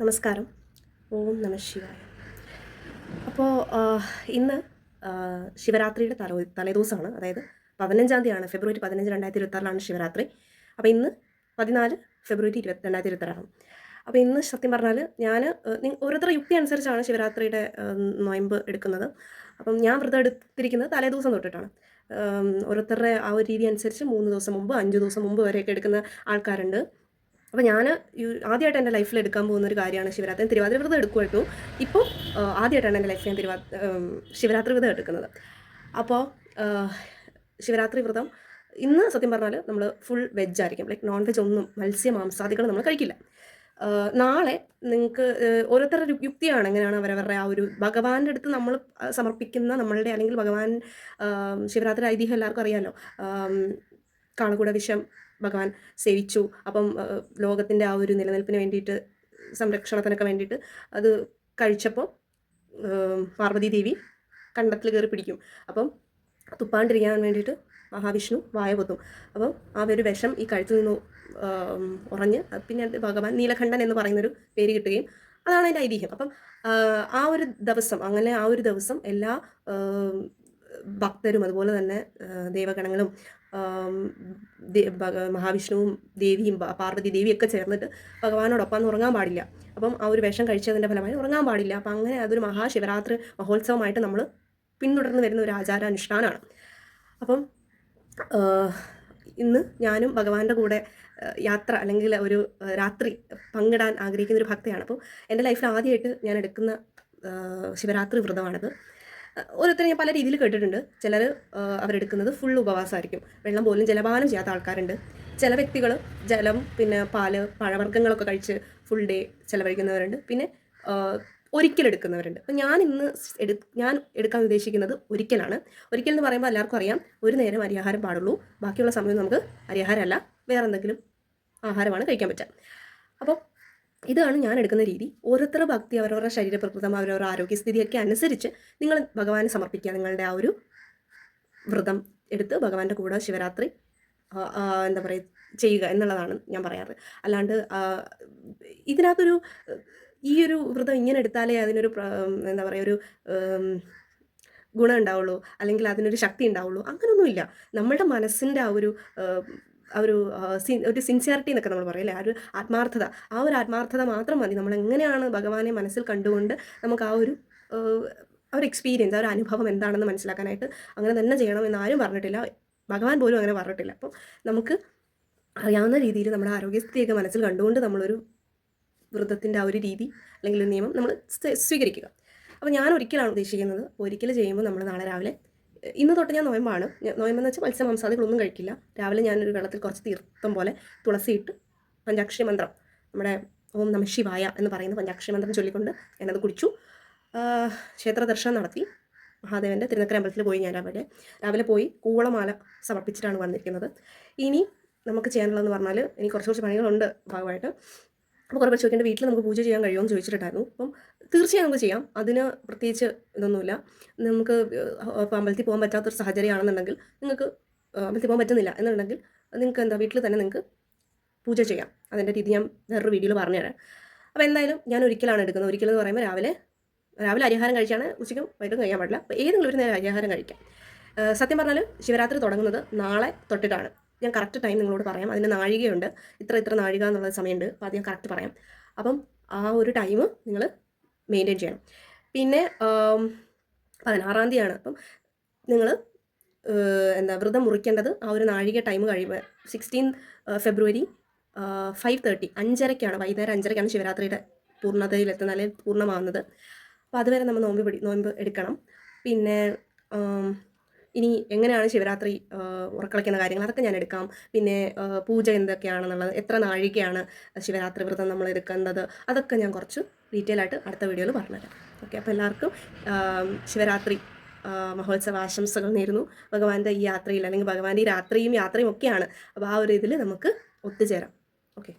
നമസ്കാരം. ഓം നമ ശിവായ. അപ്പോൾ ഇന്ന് ശിവരാത്രിയുടെ തലോ തലേദിവസമാണ്. അതായത് പതിനഞ്ചാം തീയതിയാണ് ഫെബ്രുവരി പതിനഞ്ച് രണ്ടായിരത്തി ഇരുപത്താറിലാണ് ശിവരാത്രി. അപ്പോൾ ഇന്ന് പതിനാല് ഫെബ്രുവരി ഇരുപത്തി രണ്ടായിരത്തി ഇരുപത്താറാണ് അപ്പോൾ ഇന്ന് സത്യം പറഞ്ഞാൽ ഞാൻ ഓരോരുത്തരുടെ യുക്തി അനുസരിച്ചാണ് ശിവരാത്രിയുടെ നോയമ്പ് എടുക്കുന്നത്. അപ്പം ഞാൻ വ്രതം എടുത്തിരിക്കുന്നത് തലേദിവസം തൊട്ടിട്ടാണ്. ഓരോരുത്തരുടെ ആ ഒരു രീതി അനുസരിച്ച് മൂന്ന് ദിവസം മുമ്പ് അഞ്ച് ദിവസം മുമ്പ് വരെയൊക്കെ എടുക്കുന്ന ആൾക്കാരുണ്ട്. അപ്പോൾ ഞാൻ ആദ്യമായിട്ട് എന്റെ ലൈഫിൽ എടുക്കാൻ പോകുന്ന ഒരു കാര്യമാണ് ശിവരാത്രി. തിരുവാതിര വ്രതം എടുക്കുമായിരുന്നു ഇപ്പോൾ ആദ്യമായിട്ടാണ് എന്റെ ലൈഫിൽ ഞാൻ തിരുവാ ശിവരാത്രി വ്രതം എടുക്കുന്നത്. അപ്പോൾ ശിവരാത്രി വ്രതം ഇന്ന് സത്യം പറഞ്ഞാൽ നമ്മൾ ഫുൾ വെജ് ആയിരിക്കും. ലൈക്ക് നോൺ വെജ് ഒന്നും മത്സ്യ മാംസാദികൾ നമ്മൾ കഴിക്കില്ല. നാളെ നിങ്ങൾക്ക് ഓരോരുത്തരുടെ യുക്തിയാണ് എങ്ങനെയാണ് അവരവരുടെ ആ ഒരു ഭഗവാന്റെ അടുത്ത് നമ്മൾ സമർപ്പിക്കുന്ന നമ്മളുടെ അല്ലെങ്കിൽ ഭഗവാൻ ശിവരാത്രി ഐതിഹ്യം എല്ലാവർക്കും അറിയാമല്ലോ കാളകൂട വിഷം ഭഗവാൻ സേവിച്ചു. അപ്പം ലോകത്തിന്റെ ആ ഒരു നിലനിൽപ്പിന് വേണ്ടിയിട്ട് സംരക്ഷണത്തിനൊക്കെ വേണ്ടിയിട്ട് അത് കഴിച്ചപ്പോൾ പാർവതി ദേവി കണ്ടത്തിൽ കയറി പിടിക്കും. അപ്പം തുപ്പാണ്ടിരിക്കാൻ വേണ്ടിയിട്ട് മഹാവിഷ്ണു വായ പൊത്തും. അപ്പം ആ ഒരു വിഷം ഈ കഴുത്തിൽ നിന്ന് ഉറഞ്ഞ് പിന്നെ ഭഗവാൻ നീലകണ്ഠൻ എന്ന് പറയുന്നൊരു പേര് കിട്ടുകയും അതാണ് അതിന്റെ ഐതിഹ്യം. അപ്പം ആ, ഒരു ദിവസം അങ്ങനെ ആ ഒരു ദിവസം എല്ലാ ഭക്തരും അതുപോലെ തന്നെ ദേവഗണങ്ങളും മഹാവിഷ്ണുവും ദേവിയും പാർവതി ദേവിയൊക്കെ ചേർന്നിട്ട് ഭഗവാനോടൊപ്പം ഉറങ്ങാൻ പാടില്ല. അപ്പം ആ ഒരു വിഷം കഴിച്ചതിന്റെ ഫലമായി ഉറങ്ങാൻ പാടില്ല. അപ്പം അങ്ങനെ അതൊരു മഹാശിവരാത്രി മഹോത്സവമായിട്ട് നമ്മൾ പിന്തുടർന്ന് വരുന്ന ഒരു ആചാരാനുഷ്ഠാനമാണ് അപ്പം ഇന്ന് ഞാനും ഭഗവാന്റെ കൂടെ യാത്ര അല്ലെങ്കിൽ ഒരു രാത്രി പങ്കിടാൻ ആഗ്രഹിക്കുന്ന ഒരു ഭക്തയാണ്. അപ്പോൾ എന്റെ ലൈഫിൽ ആദ്യമായിട്ട് ഞാൻ എടുക്കുന്ന ശിവരാത്രി വ്രതമാണിത്. ഓരോരുത്തരും ഞാൻ പല രീതിയിൽ കേട്ടിട്ടുണ്ട്. ചിലർ അവരെടുക്കുന്നത് ഫുൾ ഉപവാസമായിരിക്കും. വെള്ളം പോലും ജലപാനം ചെയ്യാത്ത ആൾക്കാരുണ്ട്. ചില വ്യക്തികൾ ജലം പിന്നെ പാൽ പഴവർഗങ്ങളൊക്കെ കഴിച്ച് ഫുൾ ഡേ ചിലവഴിക്കുന്നവരുണ്ട്. പിന്നെ ഒരിക്കലെടുക്കുന്നവരുണ്ട് അപ്പം ഞാൻ ഇന്ന് എടു ഞാൻ എടുക്കാൻ ഉദ്ദേശിക്കുന്നത് ഒരിക്കലാണ്. ഒരിക്കൽ എന്ന് പറയുമ്പോൾ എല്ലാവർക്കും അറിയാം ഒരു നേരം അരിയാഹാരം പാടുള്ളൂ. ബാക്കിയുള്ള സമയം നമുക്ക് അരിയാഹാരമല്ല വേറെ എന്തെങ്കിലും ആഹാരമാണ് കഴിക്കാൻ പറ്റുക. അപ്പോൾ ഇതാണ് ഞാൻ എടുക്കുന്ന രീതി. ഓരോരുത്തരുടെ ഭക്തി അവരവരുടെ ശരീരപ്രകൃതം അവരവരുടെ ആരോഗ്യസ്ഥിതിയൊക്കെ അനുസരിച്ച് നിങ്ങൾ ഭഗവാനെ സമർപ്പിക്കുക. നിങ്ങളുടെ ആ ഒരു വ്രതം എടുത്ത് ഭഗവാന്റെ കൂടെ ശിവരാത്രി എന്താ പറയുക ചെയ്യുക എന്നുള്ളതാണ് ഞാൻ പറയാറ്. അല്ലാണ്ട് ഇതിനകത്തൊരു ഈ ഒരു വ്രതം ഇങ്ങനെ എടുത്താലേ അതിനൊരു എന്താ പറയുക ഒരു ഗുണം ഉണ്ടാവുള്ളൂ. അല്ലെങ്കിൽ അതിനൊരു ശക്തി ഉണ്ടാവുള്ളൂ. അങ്ങനൊന്നുമില്ല. നമ്മുടെ മനസ്സിന്റെ ആ ഒരു ഒരു ഒരു സിൻസിയറിറ്റി എന്നൊക്കെ നമ്മൾ പറയില്ലേ ആ ഒരു ആത്മാർത്ഥത. ആ ഒരു ആത്മാർത്ഥത മാത്രം മതി. നമ്മൾ എങ്ങനെയാണ് ഭഗവാനെ മനസ്സിൽ കണ്ടുകൊണ്ട് നമുക്ക് ആ ഒരു ആ, ഒരു എക്സ്പീരിയൻസ് ആ ഒരു അനുഭവം എന്താണെന്ന് മനസ്സിലാക്കാനായിട്ട് അങ്ങനെ തന്നെ ചെയ്യണം എന്ന് ആരും പറഞ്ഞിട്ടില്ല. ഭഗവാൻ പോലും അങ്ങനെ പറഞ്ഞിട്ടില്ല. അപ്പം നമുക്ക് അറിയാവുന്ന രീതിയിൽ നമ്മുടെ ആരോഗ്യസ്ഥിതിയൊക്കെ മനസ്സിൽ കണ്ടുകൊണ്ട് നമ്മളൊരു വ്രതത്തിന്റെ ആ ഒരു രീതി അല്ലെങ്കിൽ നിയമം നമ്മൾ സ്വ- സ്വീകരിക്കുക. അപ്പോൾ ഞാൻ ഒരിക്കലാണ് ഉദ്ദേശിക്കുന്നത്. ഒരിക്കൽ ചെയ്യുമ്പോൾ നമ്മൾ നാളെ രാവിലെ ഇന്ന് തൊട്ട് ഞാൻ നോയമ്പാണ്. നോയമ്പെന്ന് വെച്ചാൽ മത്സ്യ മാംസാദികളൊന്നും കഴിക്കില്ല. രാവിലെ ഞാനൊരു വെള്ളത്തിൽ കുറച്ച് തീർത്ഥം പോലെ തുളസിയിട്ട് പഞ്ചാക്ഷരി മന്ത്രം നമ്മുടെ ഓം നമ ശിവായ എന്ന് പറയുന്ന പഞ്ചാക്ഷരി മന്ത്രം ചൊല്ലിക്കൊണ്ട് ഞാനത് കുടിച്ചു. ക്ഷേത്ര ദർശനം നടത്തി. മഹാദേവന്റെ തിരുനക്കര അമ്പലത്തിൽ പോയി ഞാൻ രാവിലെ രാവിലെ പോയി കൂവളമാല സമർപ്പിച്ചിട്ടാണ് വന്നിരിക്കുന്നത്. ഇനി നമുക്ക് ചെയ്യാനുള്ളതെന്ന് പറഞ്ഞാൽ എനിക്ക് കുറച്ച് കുറച്ച് പണികളുണ്ട് ഭാഗമായിട്ട്. അപ്പോൾ കുറേ പേർ ചോദിക്കേണ്ട വീട്ടിൽ നമുക്ക് പൂജ ചെയ്യാൻ കഴിയുമോ? എന്ന് ചോദിച്ചിട്ടുണ്ടായിരുന്നു. അപ്പം തീർച്ചയായും നമുക്ക് ചെയ്യാം. അതിന് പ്രത്യേകിച്ച് ഇതൊന്നുമില്ല. നമുക്ക് അമ്പലത്തിൽ പോകാൻ പറ്റാത്തൊരു സാഹചര്യമാണെന്നുണ്ടെങ്കിൽ നിങ്ങൾക്ക് അമ്പലത്തിൽ പോകാൻ പറ്റുന്നില്ല എന്നുണ്ടെങ്കിൽ നിങ്ങൾക്ക് എന്താ വീട്ടിൽ തന്നെ നിങ്ങൾക്ക് പൂജ ചെയ്യാം. അതിന്റെ രീതി ഞാൻ വേറൊരു വീഡിയോയിൽ പറഞ്ഞുതരാം. അപ്പോൾ എന്തായാലും ഞാൻ ഒരിക്കലാണ് എടുക്കുന്നത്. ഒരിക്കലെന്ന് പറയുമ്പോൾ രാവിലെ രാവിലെ അരിഹാരം കഴിച്ചാണ് ഉച്ചയ്ക്കും വൈകിട്ടും കഴിക്കാൻ പാടില്ല. അപ്പോൾ ഏതെങ്കിലും ഒരു നേരം അരിഹാരം കഴിക്കാം. സത്യം പറഞ്ഞാൽ ശിവരാത്രി തുടങ്ങുന്നത് നാളെ തൊട്ടിട്ടാണ്. ഞാൻ കറക്റ്റ് ടൈം നിങ്ങളോട് പറയാം. അതിന് നാഴികയുണ്ട്. ഇത്ര ഇത്ര നാഴിക എന്നുള്ള സമയമുണ്ട്. അപ്പോൾ അത് ഞാൻ കറക്റ്റ് പറയാം. അപ്പം ആ ഒരു ടൈം നിങ്ങൾ മെയിന്റെയിൻ ചെയ്യണം. പിന്നെ പതിനാറാം തീയതിയാണ്. അപ്പം നിങ്ങൾ എന്താ വ്രതം മുറിക്കേണ്ടത് ആ ഒരു നാഴിക ടൈം കഴിയുമ്പോൾ സിക്സ്റ്റീൻ ഫെബ്രുവരി ഫൈവ് തേർട്ടി അഞ്ചരയ്ക്കാണ് വൈകുന്നേരം അഞ്ചരയ്ക്കാണ് ശിവരാത്രിയുടെ പൂർണതയിലെത്തുന്നത് അല്ലെങ്കിൽ പൂർണമാകുന്നത് അപ്പോൾ അതുവരെ നമ്മൾ നോമ്പ് പിടി നോമ്പ് എടുക്കണം. പിന്നെ ഇനി എങ്ങനെയാണ് ശിവരാത്രി ഉറക്കളിക്കുന്ന കാര്യങ്ങൾ അതൊക്കെ ഞാൻ എടുക്കാം. പിന്നെ പൂജ എന്തൊക്കെയാണെന്നുള്ളത് എത്ര നാഴികയാണ് ശിവരാത്രി വ്രതം നമ്മൾ എടുക്കേണ്ടത് അതൊക്കെ ഞാൻ കുറച്ച് ഡീറ്റെയിൽ ആയിട്ട് അടുത്ത വീഡിയോയിൽ പറഞ്ഞുതരാം. ഓക്കെ അപ്പോൾ എല്ലാവർക്കും ശിവരാത്രി മഹോത്സവ ആശംസകൾ നേരുന്നു. ഭഗവാന്റെ ഈ യാത്രയിൽ അല്ലെങ്കിൽ ഭഗവാന്റെ ഈ രാത്രിയും യാത്രയും ഒക്കെയാണ്. അപ്പോൾ ആ ഒരു ഇതിൽ നമുക്ക് ഒത്തുചേരാം. ഓക്കെ